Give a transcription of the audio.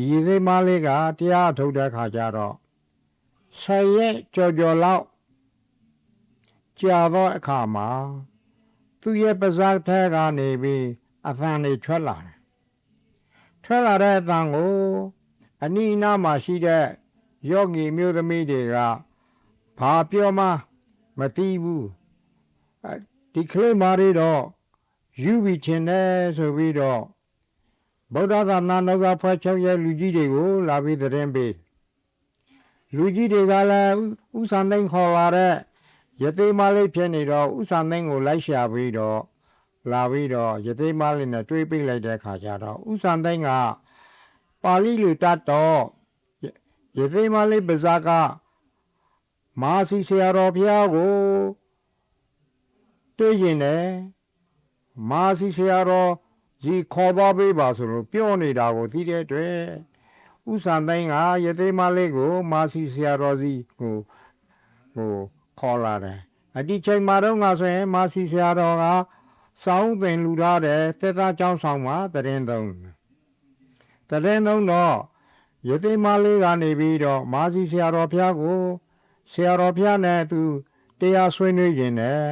ဒီရသေးမလေးကတရားထုတ်တဲ့ခါကျတော့ဆယ်ရက်ကြော်ကြော်လောက်ကြာသောအခါမှာသူရဲ့ပါဇက်ထဲကနေပြီးအသံတွေထွက်လာတယ်ထွက်လာတဲ့အသံကိုအနီးအနားမှာရှိတဲ့ယောဂီမျိုးသမီးတွေကဘာပြောမှမသိဘူးအဲဒီကလေးမတွေတော့ယူပြီးချင်တယ်ဆိုပြီးတော့ ဗုဒ္ဓသာသနာတော်ကဖွဲ့ချုပ်ရဲ့လူကြီးတွေကိုလာပြီးသတင်းပေးလူကြီးတွေကလည်းဥစ္စာသိန်းခေါ်လာတဲ့ယသိမလေးဖြစ်နေတော့ဥစ္စာသိန်းကိုလိုက်ရှာပြီးတော့လာပြီးတော့ယသိမလေးနဲ့တွေးပိတ်လိုက်တဲ့ခါကျတော့ဥစ္စာသိန်းကပါဠိလိုတတ်တော့ယသိမလေးပါဇက်ကမာစီဆရာတော်ဘုရားကိုတွေ့ရင်လည်းမာစီဆရာတော် ကြီးခေါ်သွားပေးပါဆိုလို့ပြောနေတာကိုသိတဲ့အတွက်ဥစ္စာသိန်းကယသိမလေးကို မာစီဆရာတော်ကြီးကိုဟိုခေါ်လာတယ်အဒီချိန်မှာတော့ငါဆိုရင် မာစီဆရာတော်ကစောင်းသင်လူထားတယ်သက်သားကျောင်းဆောင်မှာတရင်သုံးတရင်သုံးတော့ယသိမလေးကနေပြီးတော့မာစီဆရာတော်ဘုရားကိုဆရာတော်ဘုရားနဲ့သူတရားဆွေးနွေးခြင်းနဲ့